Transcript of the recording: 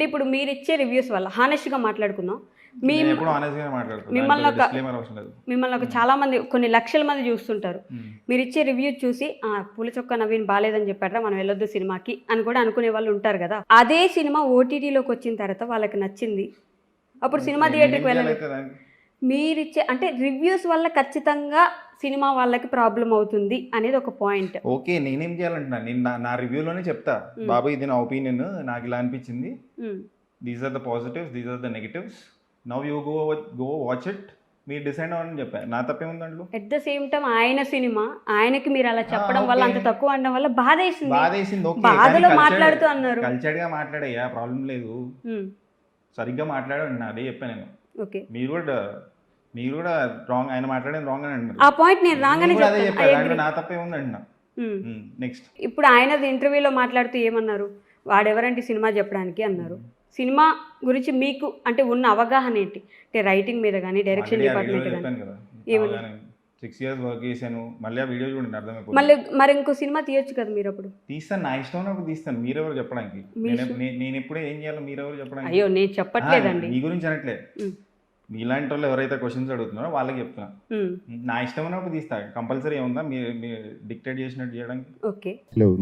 అంటే ఇప్పుడు మీరు ఇచ్చే రివ్యూస్ వల్ల హానెస్ట్గా మాట్లాడుకుందాం. మిమ్మల్ని ఒక- మిమ్మల్ని ఒక చాలా మంది కొన్ని లక్షల మంది చూస్తుంటారు. మీరు ఇచ్చే రివ్యూ చూసి ఆ పూల చొక్క నవీన్ బాలేదని చెప్పారా మనం వెళ్ళొద్దు సినిమాకి అని కూడా అనుకునే వాళ్ళు ఉంటారు కదా. అదే సినిమా ఓటీటీలోకి వచ్చిన తర్వాత వాళ్ళకి నచ్చింది. అప్పుడు సినిమా థియేటర్కి వెళ్ళాలి చేయాలైతే దానికి? మీరిచ్చే అంటే రివ్యూస్ వల్ల ఖచ్చితంగా సినిమా వాళ్ళకి ప్రాబ్లం అవుతుంది అనేది ఒక పాయింట్. ఓకే నేనేం చేయాలంటున్నా? నేను నా- నా రివ్యూలోనే చెప్తా. బాబు ఇది నా ఒపీనియన్ నాకు ఇలా అనిపించింది. These are the positives these are the negatives now you go go watch it మీరు డిసైడ్ అవ్వని చెప్పా. నా తప్పేముంది దాంట్లో? ఎట్ ద సేమ్ టైం ఆయన సినిమా ఆయనకి మీరు అలా చెప్పడం వల్ల అంత okay. తక్కువ అనడం వల్ల బాధ వేసింది బాధ వేసింది ఓకే బాధలో మాట్లాడుతూ అన్నారు. కల్చర్డ్గా మాట్లాడయ్యా ప్రాబ్లం లేదు. సరిగ్గా మాట్లాడండి అదే చెప్పాను నేను. ఓకే. మీరు కూడా మీరు కూడా రాంగ్ ఆయన మాట్లాడేది రాంగ్ అని అంటున్నారు. ఆ పాయింట్ నేను అదే చెప్తాను. I చెప్పాను నా తప్పేముంది అంటున్నా. ఉమ్. నెక్స్ట్ ఇప్పుడు ఆయనది ఇంటర్వ్యూలో మాట్లాడుతూ ఏమన్నారు? వాడెవరంటే సినిమా చెప్పడానికి అన్నారు. సినిమా గురించి మీకు అంటే ఉన్న అవగాహన ఏంటి? అంటే రైటింగ్ మీద కానీ డైరెక్షన్ డిపార్ట్మెంట్ కానీ చెప్పాను కదా. ఏమని? సిక్స్ ఇయర్స్ వర్క్ చేశాను. మళ్ళీ ఆ వీడియో చూడండి అర్థమైపోతుంది. మళ్ళీ మరి ఇంకో సినిమా తీయొచ్చు కదా మీరు అప్పుడు? తీస్తాను నా ఇష్టం ఉన్నప్పుడు తీస్తాను మీరెవరు చెప్పడానికి? నేను నే- నేను ఎప్పుడు ఏం చేయాలో మీరెవరు చెప్పడానికి? అయ్యో నేను ఆ, చెప్పట్లేదండి మీ గురించి అనట్లే. ఉమ్, మీలాంటి వాళ్ళు ఎవరైతే క్వశ్చన్స్ అడుగుతున్నారో వాళ్ళకి చెప్తున్నా. ఉమ్, నా ఇష్టం ఉన్నప్పుడు తీస్తా. కంపల్సరీ ఏముందా? మీరు మీరు డిక్టేట్ చేసినట్టు చేయడానికి. ఓకే. హలో.